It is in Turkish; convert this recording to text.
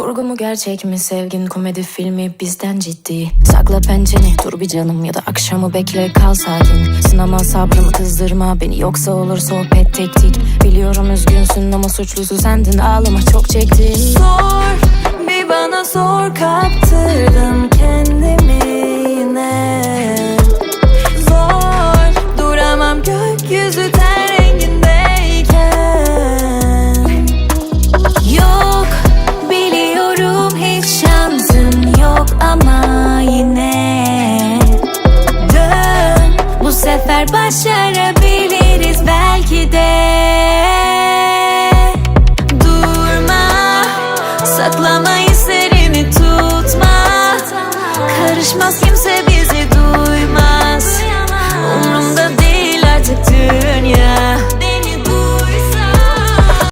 Kurgu mu gerçek mi sevgin komedi filmi bizden ciddi? Sakla pençeni dur bir canım ya da akşamı bekle kal sakin. Sınama sabrımı kızdırma beni yoksa olur sohbet tek tek Biliyorum üzgünsün ama suçlusu sendin ağlama çok çektim Sor bir bana sor kaptırdım kendimi yine. Zor duramam gökyüzü sefer başarabiliriz belki de. Durma, saklama hislerini tutma. Karışmaz kimse